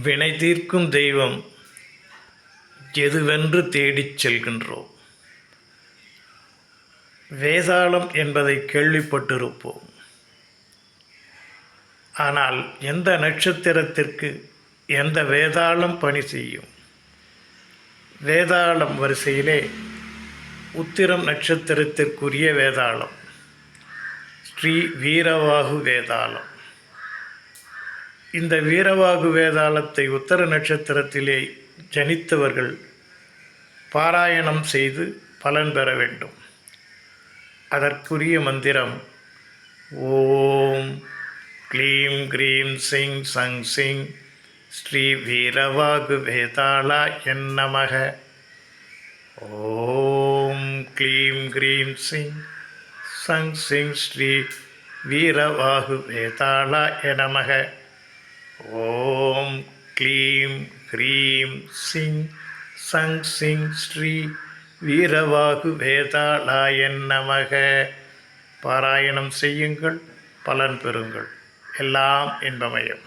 வினை தீர்க்கும் தெய்வம் எதுவென்று தேடிச் செல்கின்றோம். வேதாளம் என்பதை கேள்விப்பட்டிருப்போம். ஆனால் எந்த நட்சத்திரத்திற்கு எந்த வேதாளம் பணி செய்யும்? வேதாளம் வரிசையிலே உத்திரம் நட்சத்திரத்திற்குரிய வேதாளம். ஸ்ரீ வீரவாகு வேதாளம். இந்த வீரவாகு வேதாளத்தை உத்தர நட்சத்திரத்திலே ஜனித்தவர்கள் பாராயணம் செய்து பலன் பெற வேண்டும். அதற்குரிய மந்திரம் ஓம் க்ளீம் க்ரீம் சிங் சங் சிங் ஸ்ரீ வீரவாகு வேதாளா என்னமக ஓம் க்ளீம் க்ரீம் சிங் சங் சிங் ஸ்ரீ வீரவாகு வேதாளா எனமக ஓம் க்ளீம் க்ரீம் சிங் சங் சிங் ஸ்ரீ வீரவாகு வேதாளாயன் நமக. பாராயணம் செய்யுங்கள் பலன் பெறுங்கள். எல்லாம் இன்பமயம்.